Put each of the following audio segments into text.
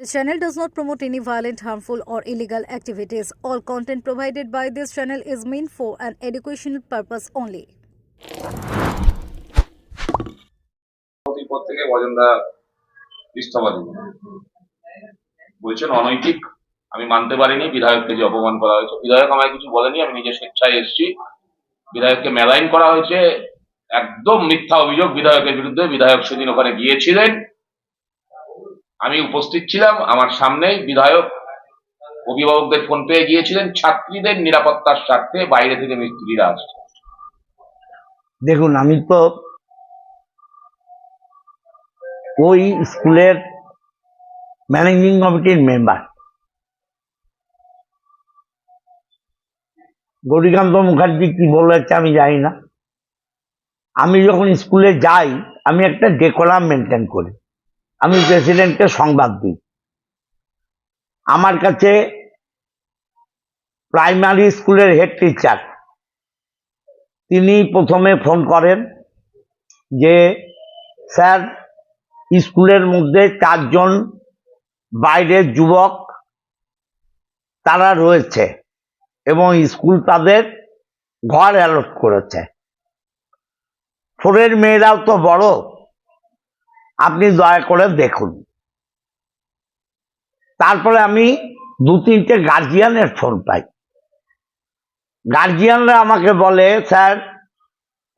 This channel does not promote any violent, harmful, or illegal activities. All content provided by this channel is meant for an educational purpose only. বলছেন অনৈতিক আমি মানতে পারিনি বিধায়ককে যে অপমান করা হয়েছে বিধায়ক আমায় কিছু বলেনি আমি নিজে স্বেচ্ছায় এসেছি বিধায়ককে মেলাইন করা হয়েছে একদম মিথ্যা অভিযোগ বিধায়কের বিরুদ্ধে বিধায়ক সেদিন ওখানে গিয়েছিলেন আমি উপস্থিত ছিলাম, আমার সামনে বিধায়ক, অভিভাবকদের ফোন পেয়ে গিয়েছিলেন, ছাত্রীদের নিরাপত্তার স্বার্থে বাইরে থেকে মিস্ত্রিরা আসছে। দেখুন, আমি তো ওই স্কুলের ম্যানেজিং কমিটির মেম্বার। গৌরীকান্ত মুখার্জি কি বলেছে আমি জানি না। আমি যখন স্কুলে যাই, আমি একটা ডেকোরাম মেনটেন করি। আমি প্রেসিডেন্টকে সংবাদ দিই। আমার কাছে প্রাইমারি স্কুলের হেড টিচার, তিনি প্রথমে ফোন করেন যে, স্যার, স্কুলের মধ্যে চারজন বাইরের যুবক, তারা রয়েছে এবং স্কুল তাদের ঘর অ্যালট করেছে। ফোরের মেয়েরাও তো বড় আপনি দয়া করে দেখুন। তারপরে আমি দু তিনটে গার্জিয়ানের ফোন পাই। গার্জিয়ানরা আমাকে বলে, স্যার,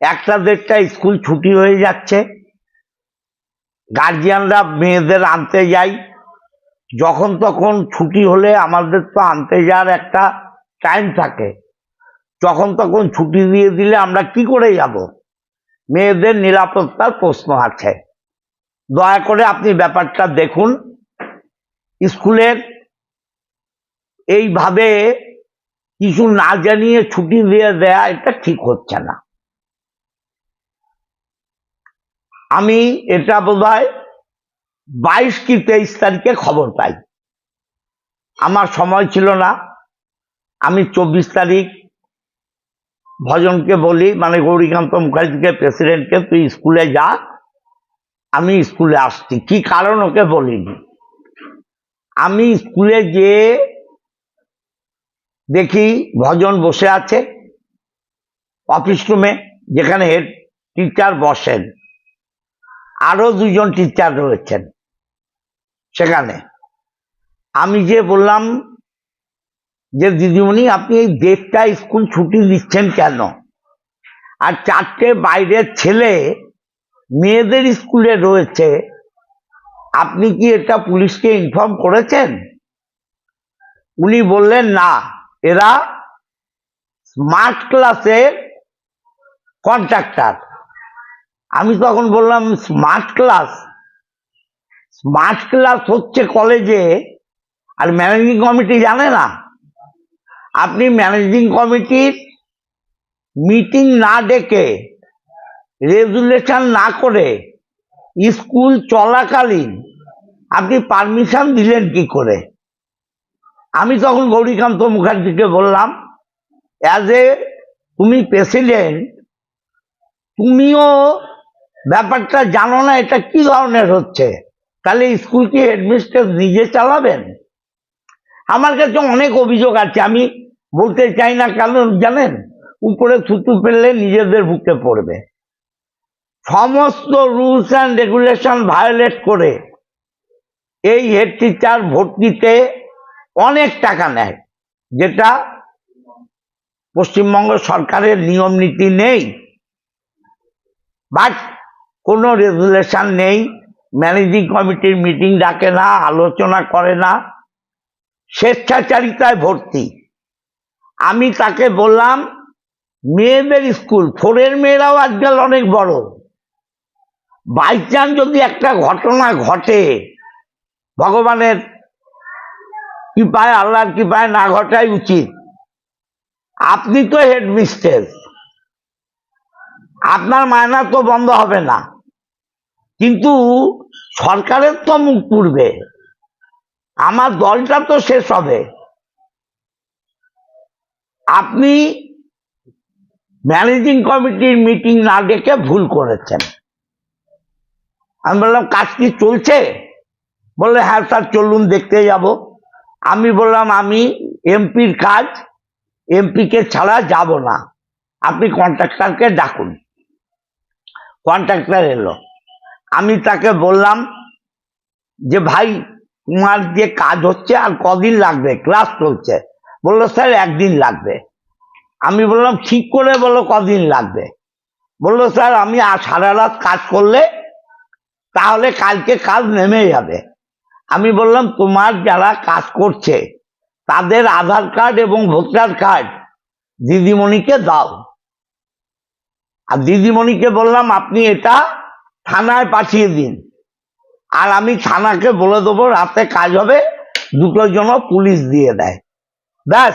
একটা দেড়টা স্কুল ছুটি হয়ে যাচ্ছে। গার্জিয়ানরা মেয়েদের আনতে যাই। যখন তখন ছুটি হলে আমাদের তো আনতে যাওয়ার একটা টাইম থাকে। যখন তখন ছুটি দিয়ে দিলে আমরা কি করে যাব? মেয়েদের নিরাপত্তার প্রশ্ন আছে। দয়া করে আপনি ব্যাপারটা দেখুন। স্কুলের এইভাবে কিছু না জানিয়ে ছুটি দিয়ে দেয়া, এটা ঠিক হচ্ছে না। আমি এটা বোধ হয় বাইশ কি তেইশ তারিখে খবর পাই। আমার সময় ছিল না। আমি চব্বিশ তারিখ ভজনকে বলি মানে গৌরীকান্ত মুখার্জিকে, প্রেসিডেন্টকে, তুই স্কুলে যা। আমি স্কুলে আসছি। কি কারণ ওকে বলিনি? আমি স্কুলে যেয়ে দেখি ভজন বসে আছে, অফিস রুমে, যেখানে হেড টিচার বসেন। আরও দুজন টিচার রয়েছেন সেখানে। আমি যে বললাম যে, দিদিমণি, আপনি এই দেড়টা স্কুল ছুটি দিচ্ছেন কেন? আর চারটে বাইরের ছেলে মেয়েদের স্কুলে রয়েছে, আপনি কি এটা পুলিশকে ইনফর্ম করেছেন? উনি বললেন, না, এরা স্মার্ট ক্লাসের কন্ট্রাক্টর আমি তখন বললাম স্মার্ট ক্লাস স্মার্ট ক্লাস হচ্ছে কলেজে আর ম্যানেজিং কমিটি জানে না? আপনি ম্যানেজিং কমিটির মিটিং না ডেকে রেজুলেশন না করে স্কুল চলাকালীন আপনি পারমিশন দিলেন কি করে? আমি তখন গৌরীকান্ত মুখার্জিকে বললাম অ্যাজ এ তুমি প্রেসিডেন্ট তুমিও ব্যাপারটা জানো না, এটা কি ধরনের হচ্ছে? তাহলে স্কুল কি হেডমিস্ট্রেস নিজে চালাবেন? আমার কাছে অনেক অভিযোগ আছে, আমি বলতে চাই না কেন জানেন? উপরে থুতু ফেললে নিজেদের বুকে পড়বে। সমস্ত রুলস অ্যান্ড রেগুলেশন ভায়োলেট করে এই হেড টিচার ভর্তিতে অনেক টাকা নেয়, যেটা পশ্চিমবঙ্গ সরকারের নিয়ম নীতি নেই। বাট কোনো রেজুলেশন নেই ম্যানেজিং কমিটির মিটিং ডাকে না, আলোচনা করে না, স্বেচ্ছাচারিতায় ভর্তি। আমি তাকে বললাম, মেয়েদের স্কুল ফোরের মেয়েরাও আজকাল অনেক বড়। বাই চান্স যদি একটা ঘটনা ঘটে, ভগবানের কৃপায়, আল্লাহর কৃপায় না ঘটাই উচিত। আপনি তো হেডমিস্ট্রেস। আপনার মায়না তো বন্ধ হবে না। কিন্তু সরকারের তো মুখ পুড়বে। আমার দলটা তো শেষ হবে। আপনি ম্যানেজিং কমিটির মিটিং না ডেকে ভুল করেছেন। আমি বললাম, কাজ কি চলছে? বললে হ্যাঁ স্যার, চলুন, দেখতে যাব। আমি বললাম, আমি এমপির কাজ, এমপিকে ছাড়া যাব না। আপনি কন্ট্রাক্টরকে ডাকুন। কন্ট্রাক্টর এলো। আমি তাকে বললাম যে, ভাই, তোমার যে কাজ হচ্ছে, আর কদিন লাগবে? ক্লাস চলছে। বলল, স্যার, একদিন লাগবে। আমি বললাম, ঠিক করে বলো কদিন লাগবে? বলল, স্যার, আমি সারা রাত কাজ করলে তাহলে কালকে কাজ নেমে যাবে। আমি বললাম, তোমার যারা কাজ করছে, তাদের আধার কার্ড এবং ভোটার কার্ড দিদিমণিকে দাও। আর দিদিমণিকে বললাম, আপনি এটা থানায় পাঠিয়ে দিন। আর আমি থানাকে বলে দেবো, রাতে কাজ হবে দুটোর জন্য পুলিশ দিয়ে দেয়। ব্যাস,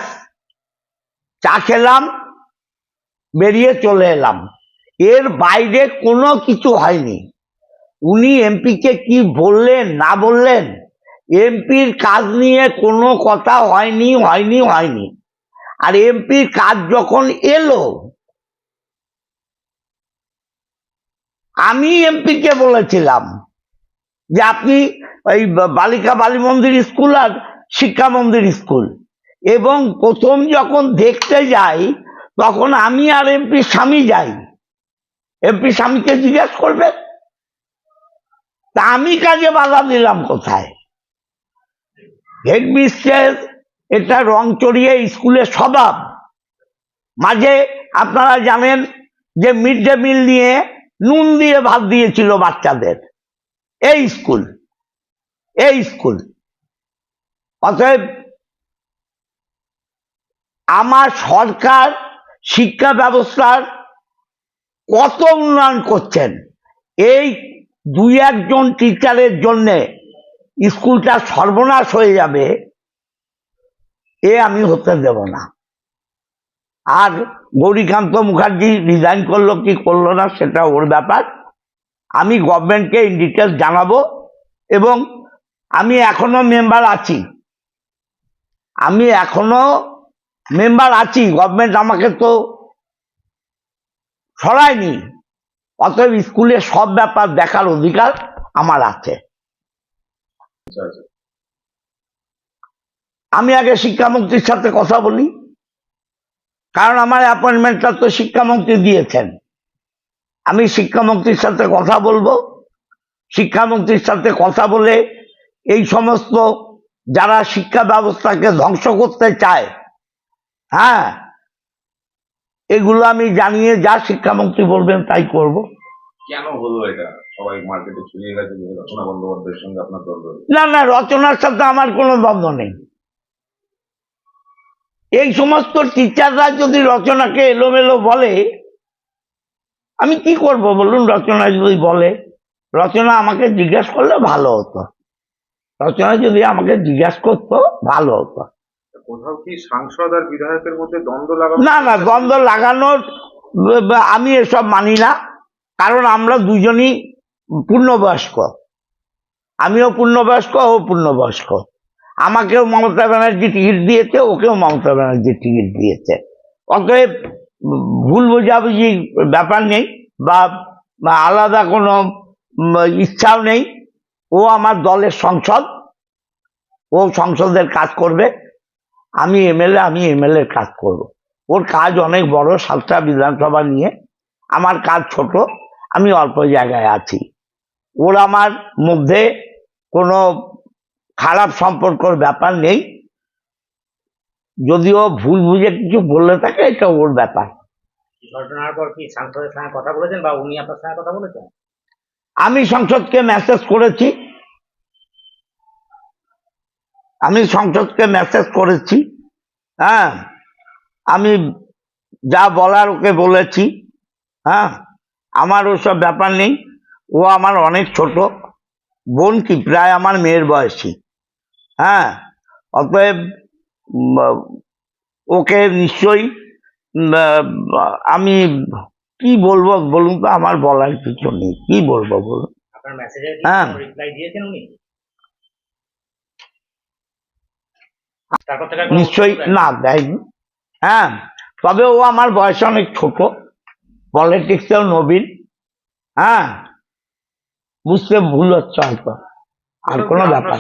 চা খেলাম, বেরিয়ে চলে এলাম। এর বাইরে কোনো কিছু হয়নি। উনি এমপিকে কি বললেন, না বললেন? এমপির কাজ নিয়ে কোনো কথা হয়নি হয়নি হয়নি। আর এমপির কাজ যখন এলো, আমি এমপিকে বলেছিলাম যে আপনি ওই বালিকা বালি মন্দির স্কুল আর শিক্ষা মন্দির স্কুল। এবং প্রথম যখন দেখতে যাই, তখন আমি আর এমপি স্বামী যাই। এমপি স্বামীকে জিজ্ঞেস করবে তা আমি কাজে বাধা দিলাম কোথায়? হেডমিস্ট্রেস, এটা রং চড়িয়ে স্কুলের স্বভাব। মাঝে আপনারা জানেন যে মিড ডে মিল নিয়ে নুন দিয়ে ভাত দিয়েছিল বাচ্চাদের। এই স্কুল এই স্কুল। অতএব আমার সরকার শিক্ষা ব্যবস্থার কত উন্নয়ন করছেন, এই দুই একজন টিচারের জন্যে স্কুলটা সর্বনাশ হয়ে যাবে, এ আমি হতে দেব না। আর গৌরীকান্ত মুখার্জি রিজাইন করল কি করল না সেটা ওর ব্যাপার। আমি গভর্নমেন্টকে ইন ডিটেলস জানাব এবং আমি এখনও মেম্বার আছি। আমি এখনও মেম্বার আছি গভর্নমেন্ট আমাকে তো সরায়নি। অতএব স্কুলের সব ব্যাপার দেখার অধিকার আমার আছে। আমি আগে শিক্ষামন্ত্রীর সাথে কথা বলি, কারণ আমার অ্যাপয়েন্টমেন্টটা তো শিক্ষামন্ত্রী দিয়েছেন। আমি শিক্ষামন্ত্রীর সাথে কথা বলব। শিক্ষামন্ত্রীর সাথে কথা বলে এই সমস্ত যারা শিক্ষা ব্যবস্থাকে ধ্বংস করতে চায় হ্যাঁ এগুলো আমি জানিয়ে যা শিক্ষামন্ত্রী বলবেন তাই করব। কেন হলো এটা। না না রচনার সাথে আমার কোনো দ্বন্দ্ব নেই। এই সমস্ত টিচাররা যদি রচনাকে এলোমেলো বলে আমি কি করব বলুন? রচনা যদি বলে রচনা আমাকে জিজ্ঞেস করলে ভালো হতো। রচনা যদি আমাকে জিজ্ঞেস করতো ভালো হতো। কোথাও কি সাংসদ আর বিধায়কের মধ্যে দ্বন্দ্ব লাগানো না না, দ্বন্দ্ব লাগানোর, আমি এসব মানি না। কারণ আমরা দুজনই পূর্ণবয়স্ক। আমিও পূর্ণবয়স্ক, ও পূর্ণবয়স্ক। আমাকেও মমতা ব্যানার্জি টিকিট দিয়েছে, ওকেও মমতা ব্যানার্জি টিকিট দিয়েছে। অতএব ভুল বোঝাবুঝি ব্যাপার নেই বা আলাদা কোনো ইচ্ছাও নেই। ও আমার দলের সংসদ, ও সংসদের কাজ করবে। আমি এমএলএ আমি এমএলএ কাজ করব। ওর কাজ অনেক বড় সাতটা বিধানসভা নিয়ে। আমার কাজ ছোট আমি অল্প জায়গায় আছি। ওর আমার মধ্যে কোনো খারাপ সম্পর্কর ব্যাপার নেই। যদিও ভুল বুঝে কিছু বললে থাকে এটা ওর ব্যাপার। ঘটনার পর কি সাংসদের সঙ্গে কথা বলেছেন বা উনি আপনার সঙ্গে কথা বলেছেন? আমি সংসদকে মেসেজ করেছি। আমি সংসদকে মেসেজ করেছি হ্যাঁ? আমি যা বলার ওকে বলেছি হ্যাঁ? আমার ওসব ব্যাপার নেই ও আমার অনেক ছোট বোন কি প্রায় আমার মেয়ের বয়সী হ্যাঁ? অতএব ওকে নিশ্চয়ই আমি কি বলব বলুন তো আমার বলার কিছু নেই কি বলব বলুন? হ্যাঁ। রিপ্লাই দিয়েছেন উনি তারপর থেকে আর কোনো নিশ্চয়ই না দেয়নি। হ্যাঁ তবে ও আমার বয়সে অনেক ছোট। পলিটিক্সেও নবীন। হ্যাঁ বুঝতে ভুল হচ্ছে হয়তো। আর কোনো ব্যাপার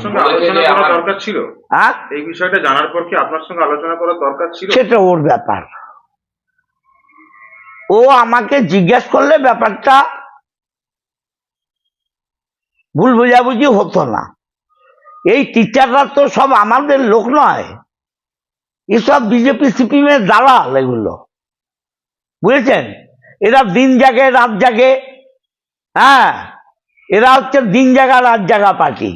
দরকার ছিল? হ্যাঁ? এই বিষয়টা জানার পর কি আপনার সঙ্গে আলোচনা করার দরকার ছিল? সেটা ওর ব্যাপার। ও আমাকে জিজ্ঞেস করলে ব্যাপারটা ভুল বোঝাবুঝি হতো না। এই টিচাররা তো সব আমাদের লোক নয়। এসব বিজেপি সিপিএমের দালাল এগুলো। বুঝেছেন? এরা দিন জাগে, রাত জাগে। হ্যাঁ? এরা হচ্ছে দিন জাগা, রাত জাগা পার্টি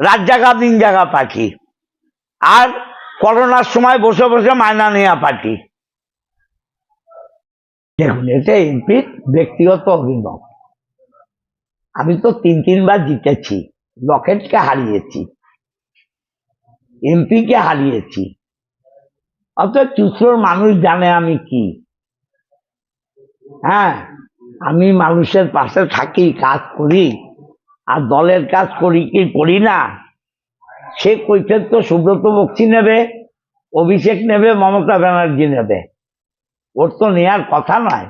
রাত জাগা, দিন জাগা পার্টি আর করোনার সময় বসে বসে মায়না নেয়া পার্টি দেখুন, এটা এমপির ব্যক্তিগত অভিমত। আমি তো তিন, তিনবার জিতেছি। লকেটকে হারিয়েছি এমপিকে হারিয়েছি অত চুচড়োর মানুষ জানে আমি কি। হ্যাঁ আমি মানুষের পাশে থাকি কাজ করি আর দলের কাজ করি কি করি না সে কৈফের তো সুব্রত বক্সি নেবে অভিষেক নেবে মমতা ব্যানার্জি নেবে। ওর তো নেয়ার কথা নয়।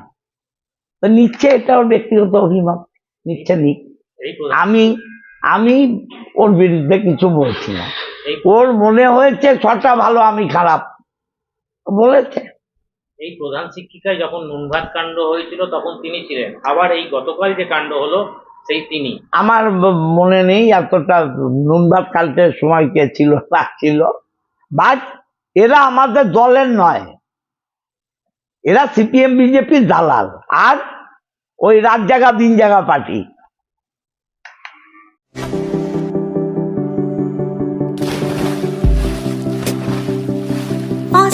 তো নিচ্ছে এটা ওর ব্যক্তিগত অভিমত নিচ্ছে প্রধান আমি আমি ওর বিরুদ্ধে কিছু বলছি না। ওর মনে হয়েছে ছটা ভালো আমি খারাপ। বলেছে। এই প্রধান শিক্ষিকায় যখন নুনভাত কাণ্ড হয়েছিল তখন তিনি ছিলেন। আবার এই গতকাল যে কাণ্ড হলো সেই তিনি। আমার মনে নেই এতটা নুনবাদ কালকের সময় কে ছিল না ছিল। বাট এরা আমাদের দলের নয়। এরা সিপিএম বিজেপির দালাল। আর ওই রাত জায়গা দিন জায়গা party.